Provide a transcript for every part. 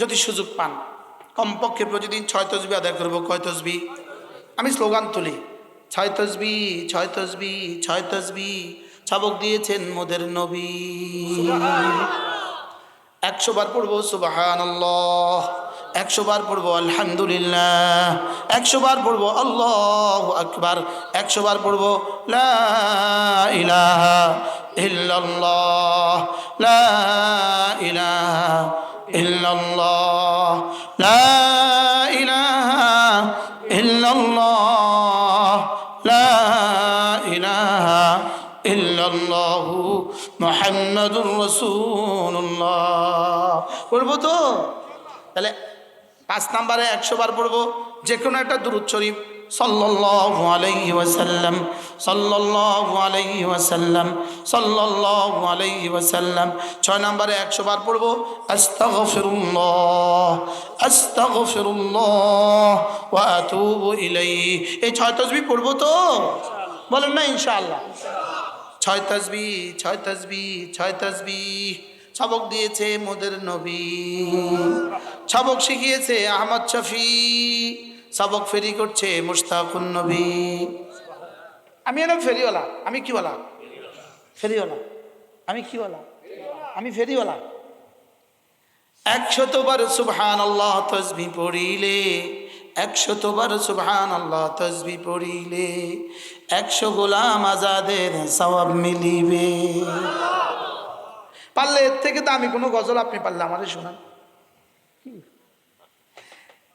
যদি সুযোগ পান, কমপক্ষে প্রতিদিন ছয় তসবি আদায় করব। কয় তসবি? আমি স্লোগান তুলি, ছয় তসবি ছয় তসবি ছয় তসবি, ছাবক দিয়েছেন মোদের নবী। একশো বার পড়ব সুবাহান একশো বার পড়ব, আলহামদুলিল্লাহ। একশো বার পড়ব, আল্লাহ আকবার। একশো বার পড়ব ইলাহা ইল্লাল্লাহ। লা ইল্লাল্লাহ লা ইলাহা ইল্লাল্লাহ লা ইলাহা ইল্লাল্লাহু মুহাম্মাদুর রাসূলুল্লাহ। পড়ব তো? তাহলে পাঁচ নাম্বারে একশো বার পড়ব যে কোনো একটা দুরুদ শরীফ। সাল্লাল্লাহু আলাইহি ওয়াসাল্লাম ছয় নম্বরে একশো বার পড়ব, আস্তাগফিরুল্লাহ এই ছয় তসবি পড়ব তো? বলেন না, ইনশাআল্লাহ। ছয় তসবি ছয় তসবি ছয় তসবি। সবক দিয়েছে মোদের নবী। সবক শিখিয়েছে আহমদ শফি। সবক ফেরি করছে মুস্তাকুন নবী। আমি এরকম ফেরিওয়ালা, আমি কিওয়ালা ফেরিওয়ালা। আমি কিওয়ালা আমি ফেরিওয়ালা। একশতবার সুবহান আল্লাহ তসবি পড়িলে, একশতবার সুবহান আল্লাহ তসবি পড়িলে, একশো গোলাম আজাদের সবাব মিলিবে। পারলে এর থেকে দামি কোনো গজল আপনি পারলে আমাদের শোনান।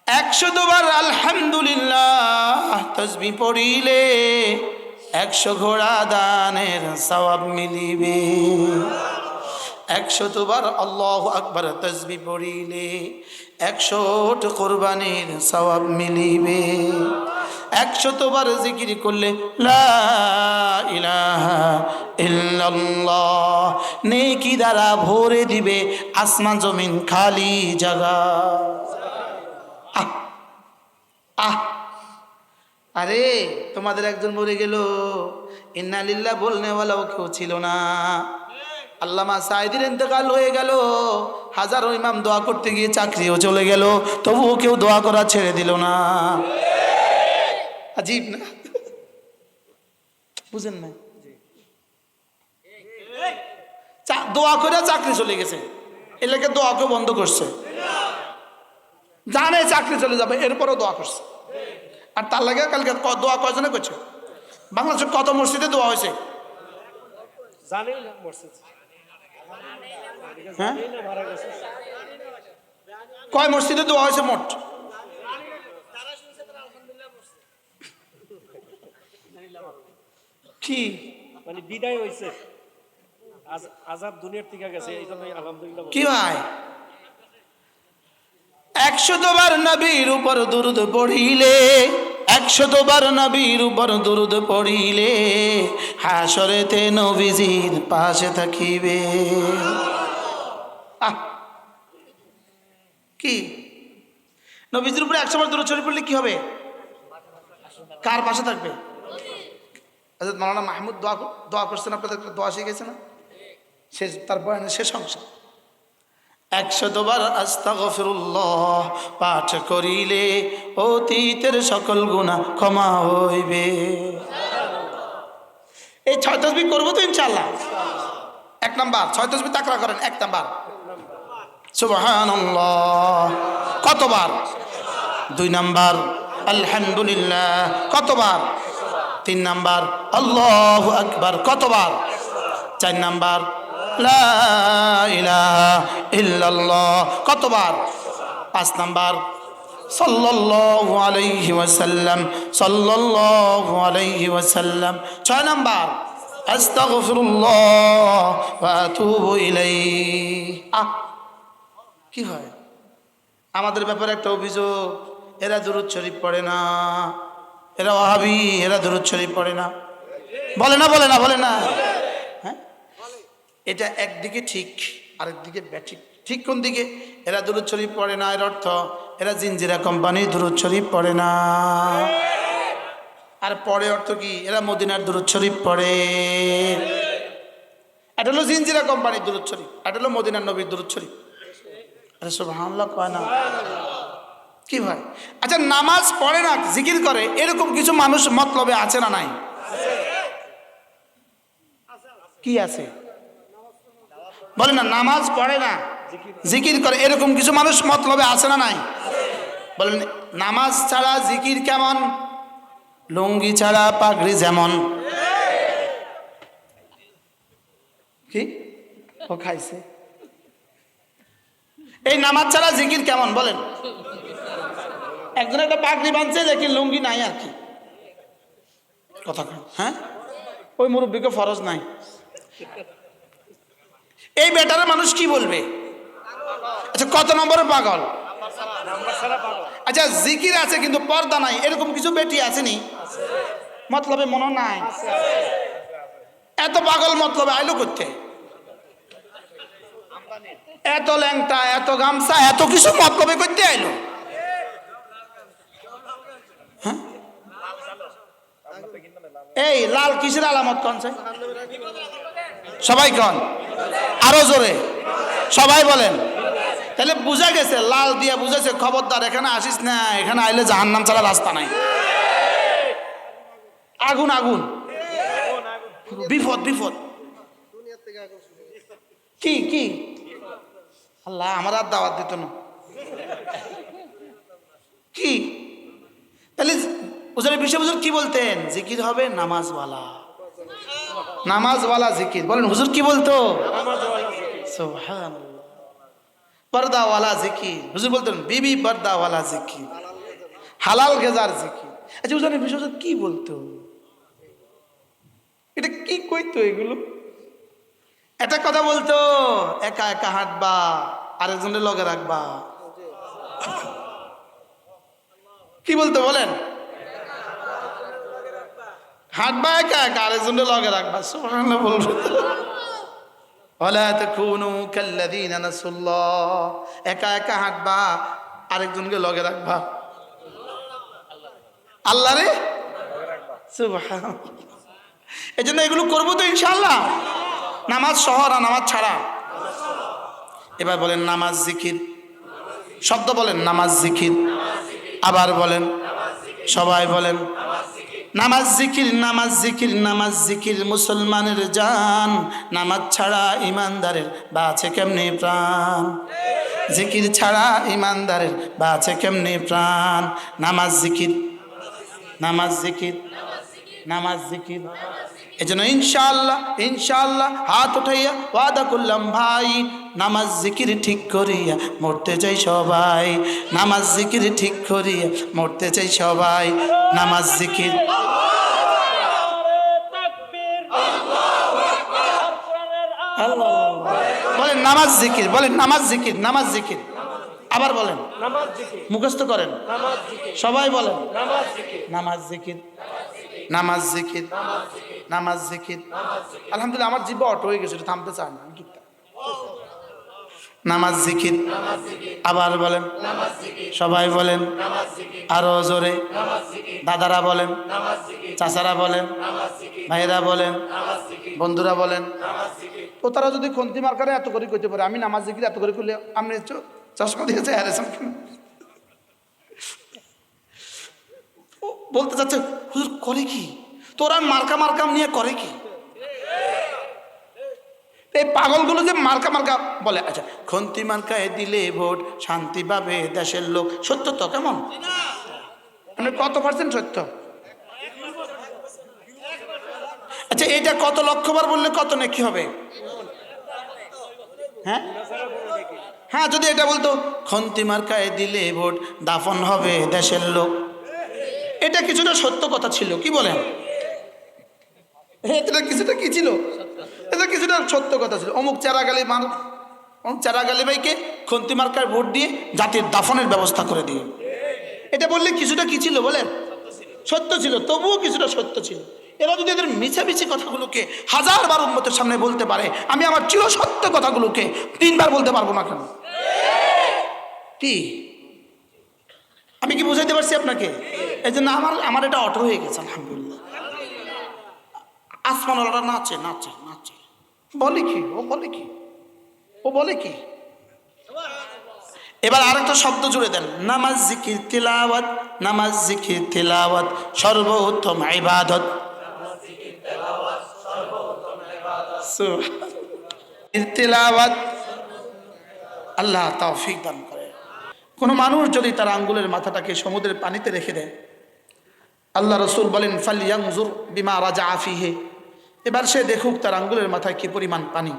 একশো দুবার আলহামদুলিল্লাহ তসবি পড়িলে একশো ঘোড়া দানের সবাব মিলিবে। একশো দুবার আল্লাহ আকবর তসবি পড়িলে একশো কোরবানির সবাব মিলিবে। একশো তোবার জিকির করলে নেকি দ্বারা ভরে দিবে আসমান জমিন খালি জায়গা। আহ আহ। আরে, তোমাদের একজন মরে গেল। ইন্নালিল্লাহ বলনেওয়ালাও কেউ ছিল না। আল্লামা সাইদির ইন্তেকাল হয়ে গেল। হাজারো ইমাম দোয়া করতে গিয়ে চাকরিও চলে গেল। তবুও কেউ দোয়া করা ছেড়ে দিল না। আজীব না বুঝেন না চা- দোয়া করে চাকরি চলে গেছে। এলাকে দোয়াকে বন্ধ করছে। জানে চাকরি চলে যাবে এরপরও দোয়া করছে। আর তার লাগে কালকে ক- দোয়া কয়জনে করছে? বাংলাদেশে কত মসজিদে দোয়া হয়েছে? হ্যাঁ? কয় মসজিদে দোয়া হয়েছে মোট? কি? মানে বিদায় হয়েছে আজ- আজাব দুনিয়ার থেকে গেছে এই জন্যই আলহামদুলিল্লাহ কি ভাই? একশো বার নবীর উপর দুরুদ পড়িলে একশো বার নবীর উপর দুরুদ পড়িলে হাসরেতে নবীজির পাশে থাকিবে! কি? নবীজির উপরে একশো বার দূরত শরীফ পড়লে কি হবে? কার পাশে থাকবে? হযরত মাওলানা মাহমুদ দোয়া দোয়া করছেন আপনাদের দোয়া শিখেছে না? সে তার বয়ানের শেষ অংশ। একশতবার আস্তাগফিরুল্লাহ পাঠ করিলে অতীতের সকল গুণা ক্ষমা হইবে। এই ছয় তসবি করব তো ইনশাল্লাহ এক নাম্বার, ছয় তসবি তাকরা করেন, এক নাম্বার। কতবার? দুই নাম্বার। আলহামদুলিল্লাহ। কতবার? তিন নাম্বার, আল্লাহ আকবার, কতবার? চার নাম্বার কতবার? পাঁচ নাম্বার, সাল্লাল্লাহু আলাইহি ছয় নাম্বার আহ, কি হয়? আমাদের ব্যাপারে একটা অভিযোগ, এরা দুরুদ শরীফ পড়ে না। এরা ওহাবি এরা দুরুদ শরীফ পড়ে না। বলে না বলে না বলে না। হ্যাঁ? এটা একদিকে ঠিক, আরেকদিকে ব্যাঠিক ঠিক কোন দিকে? এরা দুরুদ শরীফ পড়ে না, এর অর্থ এরা জিনজিরা কোম্পানির দুরুদ শরীফ পড়ে না। আর পরে অর্থ কি? এরা মদিনার দুরুদ শরীফ পড়ে। এটা হলো জিনজিরা কোম্পানির দুরুদ শরীফ, এটা হলো মদিনার নবীর দুরুদ শরীফ। আরে সুবহানাল্লাহ, কয় না? কি ভাই? আচ্ছা নামাজ পড়ে না, জিকির করে, এরকম কিছু মানুষ মতলবে আছে না নাই? কি আছে? বলে না, নামাজ পড়ে না, জিকির করে, এরকম কিছু মানুষ মতলবে আছে না নাই? বলেন নামাজ ছাড়া জিকির কেমন? লুঙ্গি ছাড়া পাগড়ি যেমন। কি? ও খাইছে। এই নামাজ ছাড়া জিকির কেমন? বলেন। একজন একটা পাগড়ি বাঁধছে, দেখি লুঙ্গি নাই আর কি। কথা হ্যাঁ? ওই মুরব্বীকে ফরজ নাই। এই বেটারে মানুষ কি বলবে? আচ্ছা কত নম্বরে পাগল? আচ্ছা জিকির আছে কিন্তু পর্দা নাই, এরকম কিছু বেটি আসেনি? মতলবে মনে নাই। এত পাগল মতলবে আইলো করতে? এত ল্যাংটা, এত গামছা, এত কিছু মতলবে করতে আইলো? এই, লাল কিসের আলামত কন? সবাই কন? আরও জোরে। সবাই বলেন। তাহলে বুঝা গেছে, লাল দিয়ে বুঝেছে খবরদার, এখানে আসিস না, এখানে আইলে জাহান্নাম ছাড়া রাস্তা নাই। আগুন আগুন। বিপদ বিপদ। কি কি? আল্লাহ, আমার আর দাওয়াত দিত না। কি? তাহলে হুজুরের বিশ্ব হুজুর কি বলতেন? জিকির হবে নামাজওয়ালা। নামাজওয়ালা জিকির। বলেন হুজুর কি বলতো? পর্দাওয়ালা জিকির। হুজুর বলতেন বিবি পর্দাওয়ালা জিকির। হালাল গেজার জিকির। আচ্ছা হুজুরের বিশ্ব হুজুর কি বলতো? এটা কি কইতো এগুলো? একটা কথা বলতো একা একা হাঁটবা আরেকজনের লগে রাখবা। কি বলতো বলেন? হাঁটবা একা একা আরেকজনের লগে রাখবা? সুবহানাল্লাহ বলবে। একা একা হাঁটবা, আরেকজনকে লগে রাখবা। আল্লাহ রে? এই জন্য এগুলো করব তো ইনশাল্লাহ নামাজ সহ না নামাজ ছাড়া। এবার বলেন, নামাজ জিকির। শব্দ বলেন, নামাজ জিকির। আবার বলেন, সবাই বলেন নামাজ জিকির নামাজ জিকির নামাজ জিকির, মুসলমানের জান। নামাজ ছাড়া ইমানদারের বাঁচে কেমনি প্রাণ? জিকির ছাড়া ইমানদারের বাঁচে কেমনি প্রাণ? নামাজ জিকির নামাজ জিকির নামাজ জিকির। এই জন্য ইনশাল্লাহ ইনশাল্লাহ হাত উঠাইয়া ওয়াদা করলাম, ভাই নামাজ জিকির ঠিক করিয়া মরতে চাই সবাই। নামাজ জিকির ঠিক করিয়া মরতে চাই সবাই। নামাজ জিকির বলেন নামাজ জিকির, বলেন নামাজ জিকির নামাজ জিকির। আবার বলেন। মুখস্থ করেন। সবাই বলেন। নামাজ জিকির। নামাজ জিকির। নামাজ জিকির। আলহামদুলিল্লাহ, আমার জিব্বা অটো হয়ে গেছে থামতে চান আমি? নামাজ জিকির। আবার বলেন, সবাই বলেন, আরও জোরে। দাদারা বলেন, চাচারা বলেন, ভাইয়েরা বলেন, বন্ধুরা বলেন। তো তারা যদি খন্তি মার্কারে এত করে করতে পারে, আমি নামাজ জিকির এত করে করলে আপনি চশমা দিয়েছে হ্যারেছেন কেন? বলতে চাচ্ছে, হুজুর, করে কি? তোরা মার্কা মার্কাম নিয়ে করে কি? এই পাগলগুলো যে মার্কা মার্কা বলে। আচ্ছা খন্তি মার্কায় দিলে ভোট, শান্তি পাবে দেশের লোক। সত্য তো কেমন? মানে কত পার্সেন্ট সত্য? আচ্ছা এটা কত লক্ষবার বললে কত নাকি হবে? হ্যাঁ? হ্যাঁ যদি এটা বলতো, খন্তি মার্কায় দিলে ভোট, দাফন হবে দেশের লোক। এটা কিছুটা সত্য কথা ছিল, কি বলেন? এটা কিছুটা কি ছিল? এটা কিছুটা সত্য কথা ছিল। অমুক চারাগালি মার অমুক চারাগালি ভাইকে খন্তি মার্কায় ভোট দিয়ে জাতির দাফনের ব্যবস্থা করে দিয়ে। এটা বললে কিছুটা কি ছিল বলেন? সত্য ছিল, তবুও কিছুটা সত্য ছিল। এরা যদি এদের মিছামিছি কথাগুলোকে হাজারবার উন্মতের সামনে বলতে পারে, আমি আমার চির সত্য কথাগুলোকে তিনবার বলতে পারব না কেন? কি? আমি কি বুঝাইতে পারছি আপনাকে? এই জন্য আমার আমার এটা অটো হয়ে গেছে, আলহামদুলিল্লাহ। আসমানওয়ালাটা নাচে নাচে। বলে কি? ও বলে কি? ও বলে কি? এবার আরেকটা শব্দ জুড়ে দেন। নামাজ, জিকির, তিলাওয়াত, নামাজ, জিকির, তিলাওয়াত, সর্বোত্তম ইবাদত। তিলাওয়াত আল্লাহ তৌফিক দান করে। কোনো মানুষ যদি তার আঙ্গুলের মাথাটাকে সমুদ্রের পানিতে রেখে দেয়, আল্লাহ রসুল বলেন ফালিয়াংজুর বিমা রাজা আফিহে এবার সে দেখুক তার আঙ্গুলের মাথায় কি পরিমাণ পানি।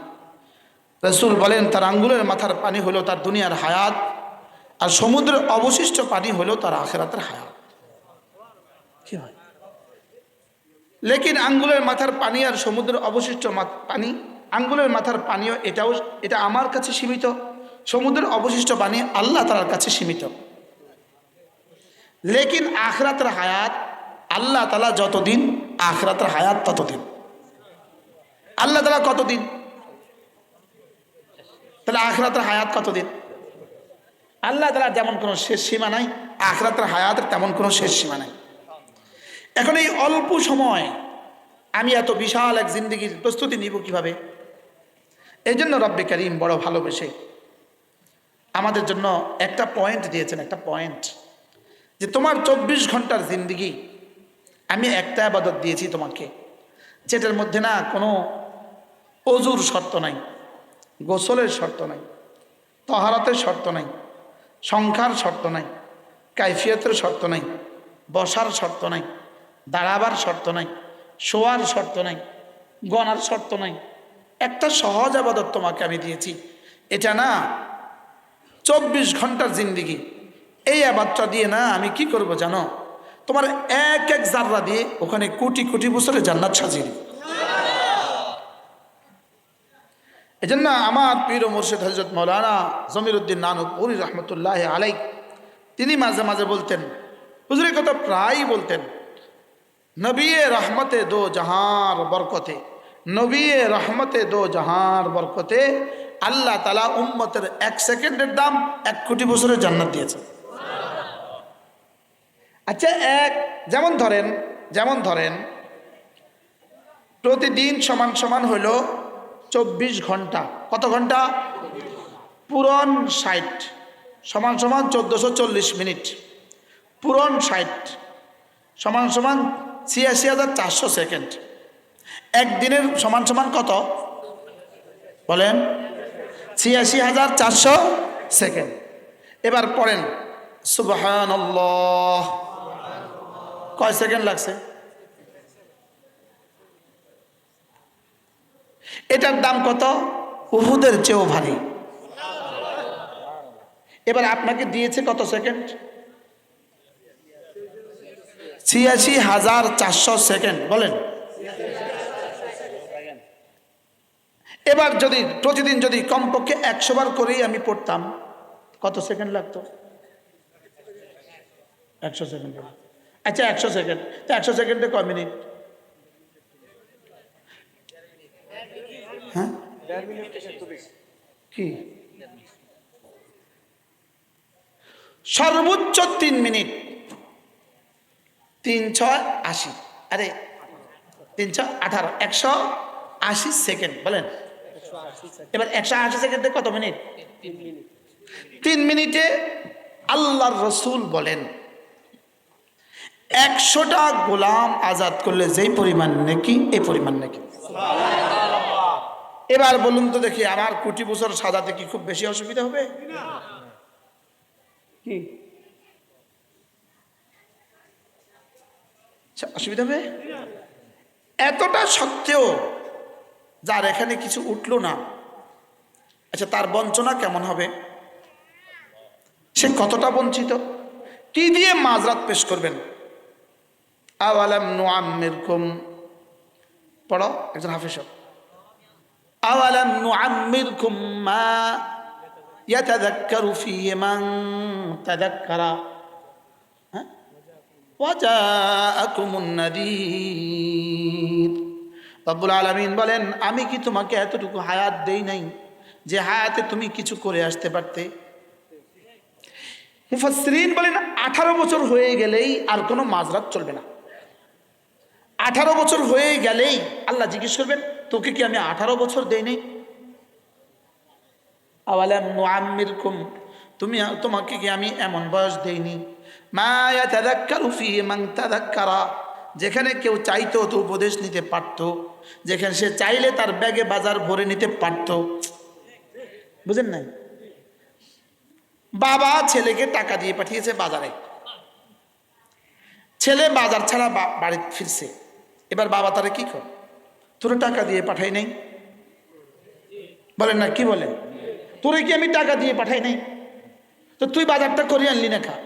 রসুল বলেন, তার আঙ্গুলের মাথার পানি হলো তার দুনিয়ার হায়াত, আর সমুদ্রের অবশিষ্ট পানি হলো তার আখেরাতের হায়াত। কি হয়? লেকিন আঙ্গুলের মাথার পানি আর সমুদ্রের অবশিষ্ট পানি, আঙ্গুলের মাথার পানিও এটাও, এটা আমার কাছে সীমিত। সমুদ্রের অবশিষ্ট পানি আল্লাহ তালার কাছে সীমিত। লেকিন আখরাতের হায়াত আল্লাহ তালা যতদিন আখরাতের হায়াত ততদিন। আল্লাহ তালা কতদিন? তাহলে আখরাতের হায়াত কতদিন? আল্লাহ তালা যেমন কোনো শেষ সীমা নাই, আখরাতের হায়াতের তেমন কোনো শেষ সীমা নাই। এখন এই অল্প সময় আমি এত বিশাল এক জিন্দিগির প্রস্তুতি নিব কীভাবে? এই জন্য রব্বে করিম বড় ভালোবেসে আমাদের জন্য একটা পয়েন্ট দিয়েছেন, একটা পয়েন্ট যে তোমার চব্বিশ ঘণ্টার জিন্দিগি আমি একটা আবাদত দিয়েছি তোমাকে, যেটার মধ্যে না কোনো অজুর শর্ত নাই, গোসলের শর্ত নাই, তহারাতের শর্ত নাই, সংখ্যার শর্ত নাই, কাইফিয়তের শর্ত নাই, বসার শর্ত নাই, দাঁড়াবার শর্ত নাই, শোয়ার শর্ত নাই গনার শর্ত নাই। একটা সহজ আবাদত তোমাকে আমি দিয়েছি। এটা না, চব্বিশ ঘণ্টার জিন্দিগি। এই আবাদটা দিয়ে না আমি কি করব জানো? তোমার এক এক জাররা দিয়ে ওখানে কোটি কোটি বছরে জান্নাত সাজিয়ে দিব এই জন্য আমার পীর ও মুর্শিদ হজরত মৌলানা জমির উদ্দিন নানুপুরি রহমতুল্লাহ আলাই তিনি মাঝে মাঝে বলতেন হুজুরের কথা প্রায়ই বলতেন নবী রহমতে দো জাহার বরকতে নবী রহমতে দো জাহার বরকতে আল্লাহ তালা উম্মতের এক সেকেন্ডের দাম এক কোটি বছরের জান্নাত দিয়েছে আচ্ছা এক, যেমন ধরেন যেমন ধরেন, প্রতিদিন সমান সমান হইল চব্বিশ ঘণ্টা। কত ঘণ্টা? পুরন ষাট। সমান সমান চোদ্দোশো চল্লিশ মিনিট। পুরন ষাট। সমান সমান ছিয়াশি হাজার চারশো সেকেন্ড। একদিনের সমান সমান কত? বলেন। ছিয়াশি হাজার চারশো সেকেন্ড। এবার পড়েন। সুবহান কয় সেকেন্ড লাগছে? এটার দাম কত? উহুদের চেয়েও ভারী। এবার আপনাকে দিয়েছে কত সেকেন্ড? ছিয়াশি হাজার চারশো সেকেন্ড, বলেন। এবার যদি, প্রতিদিন যদি কমপক্ষে একশো বার করেই আমি পড়তাম, কত সেকেন্ড লাগতো? একশো সেকেন্ড আচ্ছা একশো সেকেন্ড। তো একশো সেকেন্ডে কয় মিনিট? কি সর্বোচ্চ তিন মিনিট। তিন ছয় আশি। আরে তিন ছয় আঠারো। একশো আশি সেকেন্ড বলেন। এবার একশো আশি সেকেন্ডে কত মিনিট? তিন মিনিটে আল্লাহর রসুল বলেন একশোটা গোলাম আজাদ করলে যেই পরিমাণ নাকি এই পরিমাণ নাকি। এবার বলুন তো দেখি আমার কোটি বছর সাজাতে কি খুব বেশি অসুবিধা হবে? কি? অসুবিধা হবে? এতটা সত্ত্বেও যার এখানে কিছু উঠল না আচ্ছা তার বঞ্চনা কেমন হবে? সে কতটা বঞ্চিত? কি দিয়ে মাঝরাত পেশ করবেন? আওয়ালাম নুআম্মিরকুম। পড়ো, একজন হাফিজ। আওয়ালাম নুআম্মিরকুম মা ইয়াতাযাক্কারু ফীহি মান তাযাক্কারা। হ্যাঁ? ওয়াজাআকুমুন নাযীর রব্বুল আলামিন বলেন, আমি কি তোমাকে এতটুকু হায়াত দেই নাই যে হায়াতে তুমি কিছু করে আসতে পারতে? মুফাসরিন বলেন, আঠারো বছর হয়ে গেলেই আর কোনো মাঝরাত চলবে না। আঠারো বছর হয়ে গেলেই আল্লাহ জিজ্ঞেস করবেন তোকে কি আমি আঠারো বছর দেই নাই আওয়ালাম নুআম্মিরকুম, তুমি তোমাকে কি আমি এমন বয়স দেইনি? মায়া যেখানে কেউ চাইতো তো উপদেশ নিতে পারত, যেখানে সে চাইলে তার ব্যাগে বাজার ভরে নিতে পারত। বুঝেন নাই? বাবা ছেলেকে টাকা দিয়ে পাঠিয়েছে বাজারে। ছেলে বাজার ছাড়া বাড়ি ফিরছে। এবার বাবা তারা কি কর তোর টাকা দিয়ে পাঠাই নাই? বলেন না, কি বলেন? তোরে কি আমি টাকা দিয়ে পাঠাই নাই? তো তুই বাজারটা করে আনলি না খা।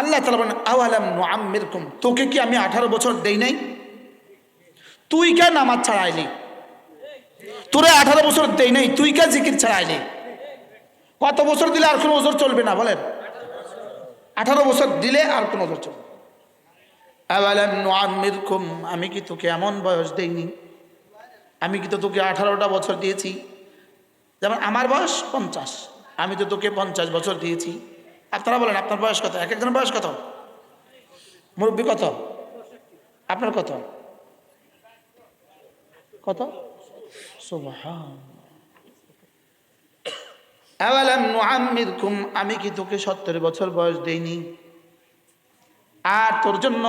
আল্লাহ তালা বলেন তোকে কি আমি আঠারো বছর দেই নাই? তুই কে নামাজ ছাড়াইলি? তোরে আঠারো বছর দেই নাই, তুই কে জিকির ছাড়াইলি? কত বছর দিলে আর কোনো ওজোর চলবে না, বলেন? আঠারো বছর দিলে আর কোনো ওজোর চলবে আওয়ালাম আমিরকুম আমি কি তোকে এমন বয়স দেইনি? আমি কি তো তোকে আঠারোটা বছর দিয়েছি? যেমন আমার বয়স পঞ্চাশ, আমি তো তোকে পঞ্চাশ বছর দিয়েছি। আপনারা বলেন, আপনার বয়স কত? এক একজনের বয়স কত? মুরব্বী কত? আপনার কত? কত? আমি কি তোকে সত্তর বছর বয়স দেইনি? আর তোর জন্য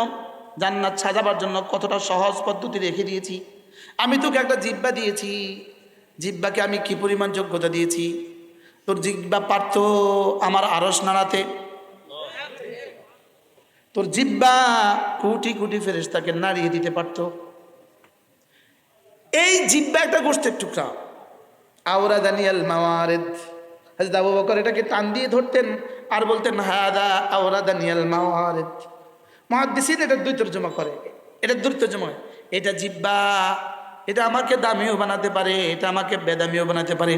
জান্নাত সাজাবার জন্য কতটা সহজ পদ্ধতি রেখে দিয়েছি। আমি তোকে একটা জিব্বা দিয়েছি। জিব্বাকে আমি কি পরিমাণ যোগ্যতা দিয়েছি? তোর জিব্বা পারত আমার আরস নাড়াতে। তোর জিব্বা কুটি কোটি ফেরেশতাকে নাড়িয়ে দিতে পারত। এই জিব্বা একটা গোষ্ঠের টুকরা। আওরা দানিয়াল মাওয়ারেদ। হাজরত আবু বকর এটাকে টান দিয়ে ধরতেন আর বলতেন, হাদা আওরা দানিয়াল মাওয়ারেদ। মহাদিসিন এটা দুই তর্জমা করে। এটা দুই তর্জমা এটা জিব্বা। এটা আমাকে দামিও বানাতে পারে, এটা আমাকে বেদামিও বানাতে পারে।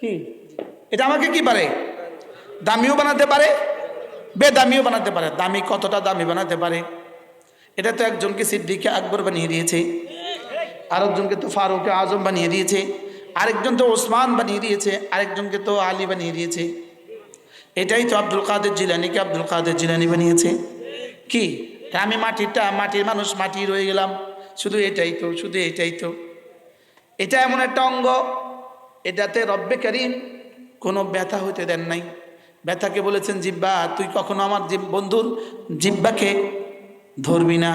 কি? এটা আমাকে কি পারে? দামিও বানাতে পারে, বেদামিও বানাতে পারে। দামি কতটা দামি বানাতে পারে? এটা তো একজনকে সিদ্দিকে আকবর বানিয়ে দিয়েছে, আরেকজনকে তো ফারুক আজম বানিয়ে দিয়েছে, আরেকজন তো ওসমান বানিয়ে দিয়েছে, আরেকজনকে তো আলী বানিয়ে দিয়েছে। এটাই তো আব্দুল কাদের জিলানিকে আব্দুল কাদের জিলানি বানিয়েছে? কি? আমি মাটিরটা মাটির মানুষ মাটি রয়ে গেলাম। শুধু এটাই তো শুধু এটাই তো। এটা এমন একটা অঙ্গ এটাতে রব্বে করিম কোনো ব্যথা হতে দেন নাই। ব্যথাকে বলেছেন জিব্বা তুই কখনো আমার বন্ধুর জিব্বাকে ধরবি না।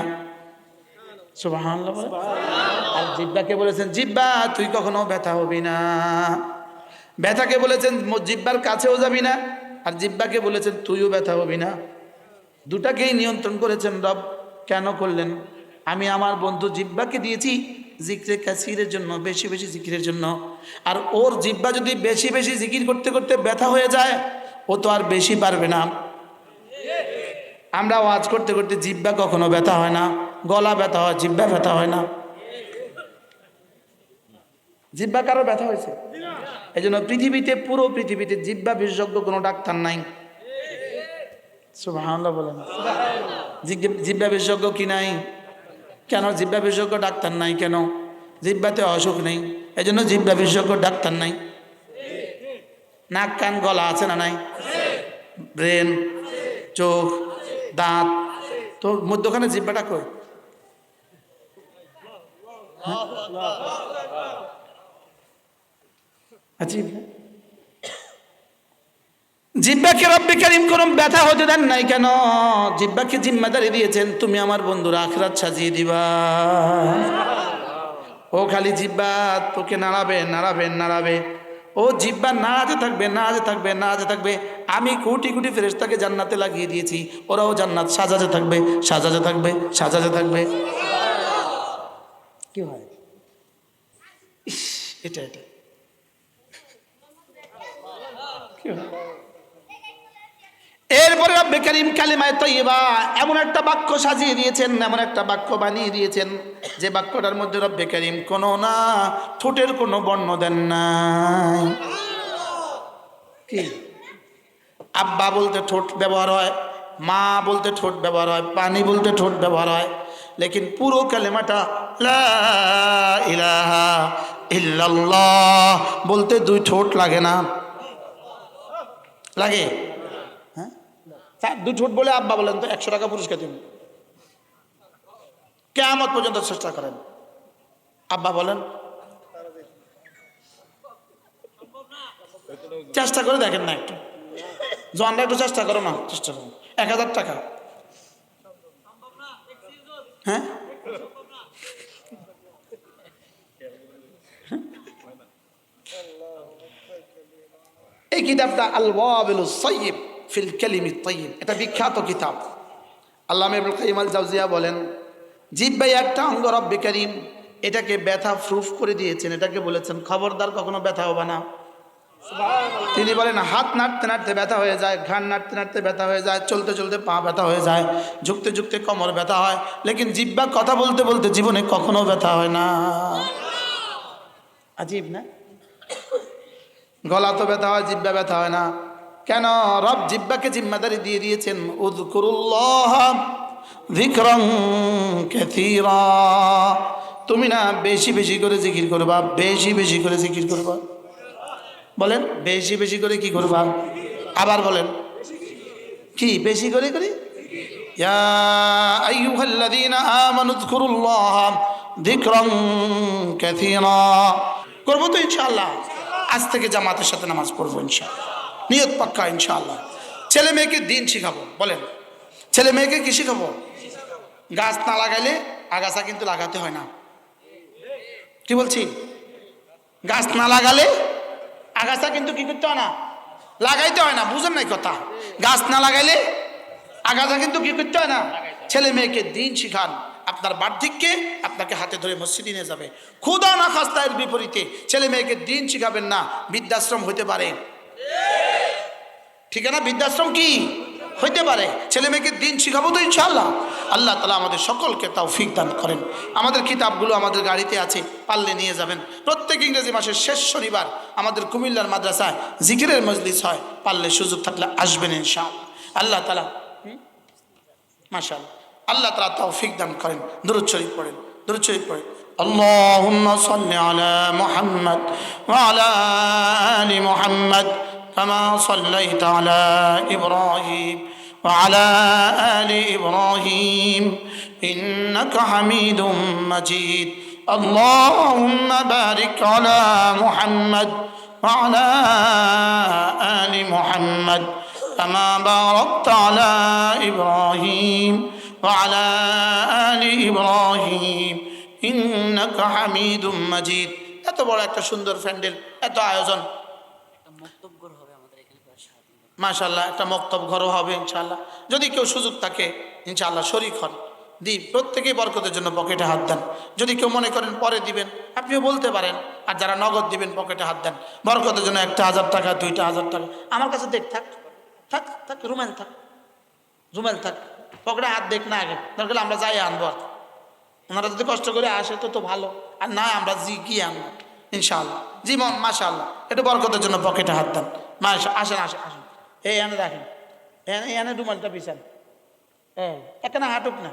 আর জিব্বাকে বলেছেন জিব্বা তুই কখনো ব্যথা হবি না। ব্যথাকে বলেছেন জিব্বার কাছেও যাবি না। আর জিব্বাকে বলেছেন, তুইও ব্যথা হবি না। দুটাকেই নিয়ন্ত্রণ করেছেন রব। কেন করলেন? আমি আমার বন্ধু জিব্বাকে দিয়েছি জিক্রে কাসিরের জন্য, বেশি বেশি জিকিরের জন্য। আর ওর জিব্বা যদি বেশি বেশি জিকির করতে করতে ব্যথা হয়ে যায়, ও তো আর বেশি পারবে না। আমরা ওয়াজ করতে করতে জিব্বা কখনো ব্যথা হয় না, গলা ব্যথা হয়, জিব্বা ব্যথা হয় না। জিব্বা কারও ব্যথা হয়েছে? এই জন্য পৃথিবীতে পুরো পৃথিবীতে জিব্বা বিশেষজ্ঞ কোনো ডাক্তার নাই। বলেন। জিব্বা বিশেষজ্ঞ কি নাই? কেন? জিব্বা বিশেষজ্ঞ ডাক্তার নাই কেন? জিব্বাতে অসুখ নেই। এই জন্য জিব্বা বিশেষজ্ঞ ডাক্তার নাই। নাক কান গলা আছে না নাই? ব্রেন চোখ দাঁত। তো মধ্যখানে জিব্বাটা কই? আজীব না? জিব্বাকে রব্বে করিম কোন ব্যথা হতে দেন নাই কেন? জিব্বাকে জিম্মাদারি দিয়েছেন তুমি আমার বন্ধুর আখরাত সাজিয়ে দিবা। ও খালি জিব্বা তোকে নাড়াবে নাড়াবে নাড়াবে। ও জিব্বা নাড়াতে থাকবে নাড়াতে থাকবে নাড়াতে থাকবে। আমি কোটি কোটি ফেরেশতাকে জান্নাতে লাগিয়ে দিয়েছি ওরাও জান্নাত সাজাতে থাকবে সাজাতে থাকবে সাজাতে থাকবে। কি হয়? এটা এটা কি হয়? এরপরে রব্বে করিম কালিমায় তৈবা এমন একটা বাক্য সাজিয়ে দিয়েছেন, এমন একটা বাক্য বানিয়ে দিয়েছেন, যে বাক্যটার মধ্যে রব্বে করিম কোনো না, ঠোঁটের কোনো বর্ণ দেন নাই। কি? আব্বা বলতে ঠোঁট ব্যবহার হয়, মা বলতে ঠোঁট ব্যবহার হয়, পানি বলতে ঠোঁট ব্যবহার হয়, লেকিন পুরো কালেমাটা ইলাহা ইল্লাল্লাহ বলতে দুই ঠোঁট লাগে না। লাগে? হ্যাঁ? দু ঠোঁট বলে আব্বা বলেন তো, একশো টাকা পুরস্কার দিন। কেমন পর্যন্ত চেষ্টা করেন। আব্বা বলেন। চেষ্টা করে দেখেন না একটু। জনরা একটু চেষ্টা করো না, চেষ্টা করো এক হাজার টাকা। হ্যাঁ? এই কিতাবটা আল ওয়াবিল সৈয়ব ফিল কালিমি তৈয়ব এটা বিখ্যাত কিতাব। আল্লাহ ইবুল কাইম আল জাউজিয়া বলেন জিব্বাই একটা অঙ্গ রব্বে করিম এটাকে ব্যথা প্রুফ করে দিয়েছেন। এটাকে বলেছেন খবরদার কখনো ব্যথা হবে না। তিনি বলেন হাত নাড়তে নাড়তে ব্যথা হয়ে যায় ঘান নাড়তে নাড়তে ব্যথা হয়ে যায় চলতে চলতে পা ব্যথা হয়ে যায় ঝুঁকতে ঝুঁকতে কোমর ব্যথা হয়। লেকিন জিব্বা কথা বলতে বলতে জীবনে কখনো ব্যথা হয় না। আজীব না? গলা তো ব্যথা হয়, জিব্বা ব্যথা হয় না। কেন? রব জিব্বাকে জিম্মাদারি দিয়ে দিয়েছেন। তুমি না বেশি বেশি করে জিকির করবা, বেশি বেশি করে জিকির করবা। বলেন, বেশি বেশি করে কি করবা? আবার বলেন। কি, বেশি করে করি? করব তো ইনশাআল্লাহ। আজ থেকে জামাতের সাথে নামাজ পড়ব ইনশাআল্লাহ। নিয়ত পাক্কা, ইনশাআল্লাহ। ছেলে মেয়েকে দিন শিখাবো, বলেন। ছেলে মেয়েকে কি শিখাবো? গাছ না লাগাইলে আগাছা কিন্তু লাগাতে হয় না। কি বলছি? গাছ না লাগালে আগাছা কিন্তু কি করতে হয় না? লাগাইতে হয় না, বুঝেন নাই কথা। গাছ না লাগাইলে আগাছা কিন্তু কি করতে হয় না? ছেলে মেয়েকে দিন শিখান। আপনার বার্ধক্যে আপনাকে হাতে ধরে মসজিদে নিয়ে যাবে। খুদা না খাস্তায়ের বিপরীতে ছেলে মেয়েকে দিন শিখাবেন না, বৃদ্ধাশ্রম হতে পারে। ঠিক না? বৃদ্ধাশ্রম কি? হইতে পারে। ছেলে মেয়েকে দিন শিখাবো তো ইনশাল্লাহ আল্লাহ তালা আমাদের সকলকে তাও ফিক দান করেন। আমাদের কিতাবগুলো আমাদের গাড়িতে আছে, পারলে নিয়ে যাবেন। প্রত্যেক ইংরেজি মাসের শেষ শনিবার আমাদের কুমিল্লার মাদ্রাসায় জিকিরের মজলিস হয়। পারলে সুযোগ থাকলে আসবেন ইনশাআল্লাহ। আল্লাহ তালা মাশাল আল্লাহ তালা তাও ফিক দান করেন দুরুদ শরীফ পড়েন দুরুদ শরীফ পড়েন اللهم صل على محمد وعلى آل محمد كما صليت على إبراهيم وعلى آل إبراهيم إنك حميد مجيد اللهم بارك على محمد وعلى آل محمد كما باركت على إبراهيم وعلى آل إبراهيم إنك حميد مجيد এত বড় একটা সুন্দর প্যান্ডেল এত আয়োজন একটা মন্তব্য হবে আমাদের এখানে প্রায় সাত দিন। মাশাল্লাহ একটা মক্তব ঘরও হবে ইনশাল্লাহ যদি কেউ সুযোগ থাকে ইনশাল্লাহ শরিক হন দিই প্রত্যেকেই বরকতের জন্য পকেটে হাত দেন যদি কেউ মনে করেন পরে দিবেন আপনিও বলতে পারেন আর যারা নগদ দিবেন পকেটে হাত দেন বরকতের জন্য একটা হাজার টাকা দুইটা হাজার টাকা আমার কাছে দেখ থাক থাক থাক রুমেল থাক রুমেল থাক পকেটে হাত দেখ না আগে দরকার হলে আমরা যাই আনবো আর কি। ওনারা যদি কষ্ট করে আসে তো তো ভালো আর না আমরা জি কি আনবো ইনশাআল্লাহ জি মাশা আল্লাহ একটু বরকতের জন্য পকেটে হাত দেন মাশা আসেন আসেন আসেন এই এনে রাখেন এনে এনে রুমালটা পিছান হ্যাঁ এখানে হাঁটুক না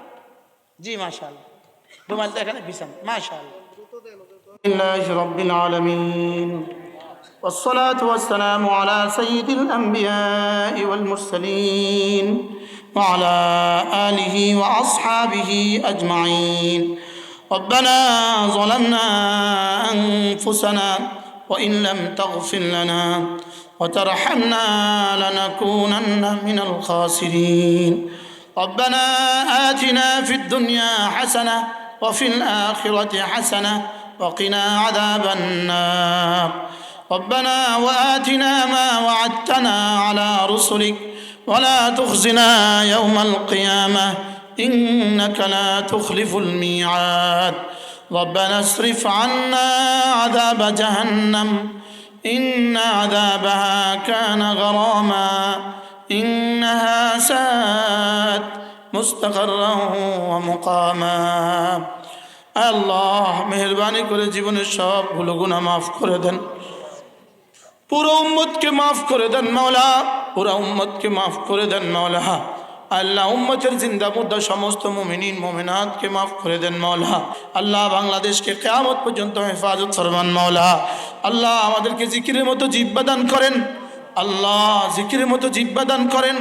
জি মাশা আল্লাহ রুমালটা এখানে পিছান মাশা আল্লাহ لله رب العالمين والصلاة والسلام على سيد الأنبياء والمرسلين وعلى آله وأصحابه أجمعين. ربنا ظلمنا أنفسنا وإن لم تغفر لنا وترحمنا لنكونن من الخاسرين. ربنا آتنا في الدنيا حسنة وفي الآخرة حسنة وقنا عذاب النار. ربنا وآتنا ما وعدتنا على رسلك ولا تخزنا يوم القيامة إنك لا تخلف الميعاد ربنا اصرف عنا عذاب جهنم إن عذابها كان غراما إنها ساءت مستقرا ومقاما আল্লাহ মেহরবানি করে জীবনের সবগুলো গুণা মাফ করে দেন পুরো উম্মতকে মাফ করে দেন মাওলা, পুরো উম্মতকে মাফ করে দেন মাওলা। আল্লাহ উম্মতের জিন্দা মুদ্দা সমস্ত মুমিনিন, মোমিনাতকে মাফ করে দেন মাওলা। আল্লাহ বাংলাদেশকে কেয়ামত পর্যন্ত হেফাজত ফরমান মাওলা। আল্লাহ আমাদেরকে জিকিরের মতো জিব্বা দান করেন। আল্লাহ জিকিরের মতো জিব্বা দান করেন,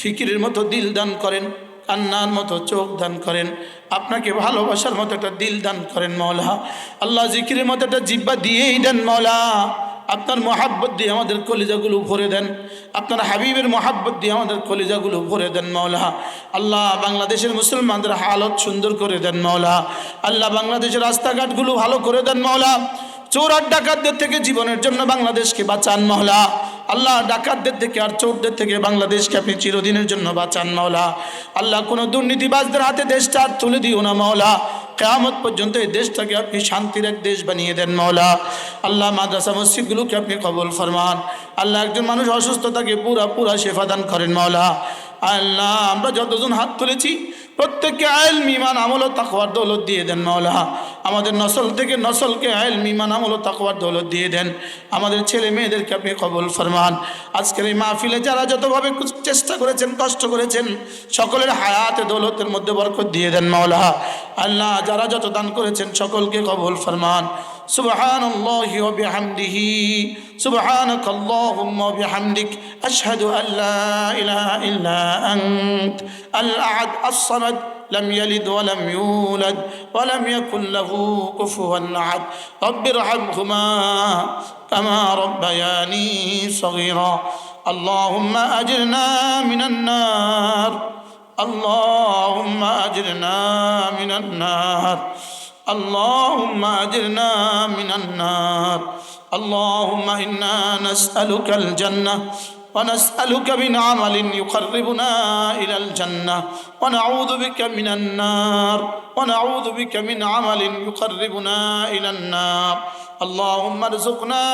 ফিকিরের মতো দিল দান করেন, কান্নার মতো চোখ দান করেন। আপনাকে ভালোবাসার মতো একটা দিল দান করেন মৌলা আল্লাহ জিকিরের মতো একটা জিব্বা দিয়েই দেন মৌলা আপনার মহাব্বত দিয়ে আমাদের কলিজাগুলো ভরে দেন। আপনার হাবিবের মহাব্বত দিয়ে আমাদের কলিজাগুলো ভরে দেন মাওলা আল্লাহ বাংলাদেশের মুসলমানদের হালত সুন্দর করে দেন মাওলা আল্লাহ বাংলাদেশের রাস্তাঘাটগুলো ভালো করে দেন মৌলা চোর আর ডাকাতদের থেকে জীবনের জন্য বাংলাদেশকে বাঁচান মহলা। আল্লাহ ডাকাতদের থেকে আর চোরদের থেকে বাংলাদেশকে আপনি চিরদিনের জন্য বাঁচান মহলা। আল্লাহ কোনো দুর্নীতিবাজদের হাতে দেশটা আর তুলে দিও না মহলা। কেয়ামত পর্যন্ত এই দেশটাকে আপনি শান্তির এক দেশ বানিয়ে দেন মৌলা আল্লাহ মাদ্রাসা মসজিদগুলোকে আপনি কবল ফরমান। আল্লাহ একজন মানুষ অসুস্থতাকে পুরা পুরা সেফাদান করেন মৌলা আল্লাহ, আমরা যতজন হাত তুলেছি প্রত্যেককে আয়েল মিমান আমল তাকওয়ার দৌলত দিয়ে দেন মৌলা আমাদের নসল থেকে নসলকে আয়েল মিমান আমল তাকওয়ার দৌলত দিয়ে দেন। আমাদের ছেলে মেয়েদেরকে আপনি কবল ফরমান। আজকের এই মাহফিলে যারা যতভাবে চেষ্টা করেছেন, কষ্ট করেছেন, সকলের হায়াতে দৌলতের মধ্যে বরকত দিয়ে দেন মৌলা আল্লাহ যারা যত দান করেছেন, সকলকে কবল ফরমান। سبحان الله وبحمده. سبحانك اللهم وبحمدك. أشهد أن لا إله إلا أنت. الأحد الصمد لم يلد ولم يولد ولم يكن له كفوا أحد. رب ارحمهما كما ربياني صغيرا. اللهم أجرنا من النار. اللهم أجرنا من النار. اللهم أجرنا من النار. اللهم إنا نسألك الجنة ونسألك من عمل يقربنا إلى الجنة ونعوذ بك من النار ونعوذ بك من عمل يقربنا إلى النار. اللهم ارزقنا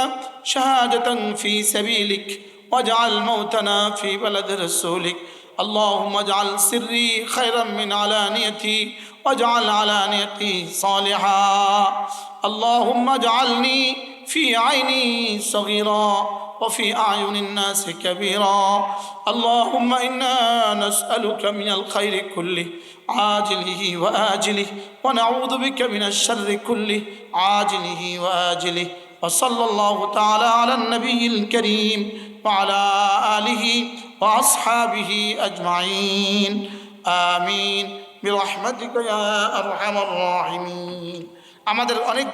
شهادة في سبيلك واجعل موتنا في بلد رسولك. اللهم اجعل سري خيرا من علانيتي واجعل علانيتي صالحا. اللهم اجعلني في عيني صغيرا وفي أعين الناس كبيرا. اللهم إنا نسألك من الخير كله عاجله وآجله ونعوذ بك من الشر كله عاجله وآجله. وصلى الله تعالى على النبي الكريم وعلى آله وأصحابه أجمعين. آمين. برحمتك يا أرحم الراحمين আমাদের অনেক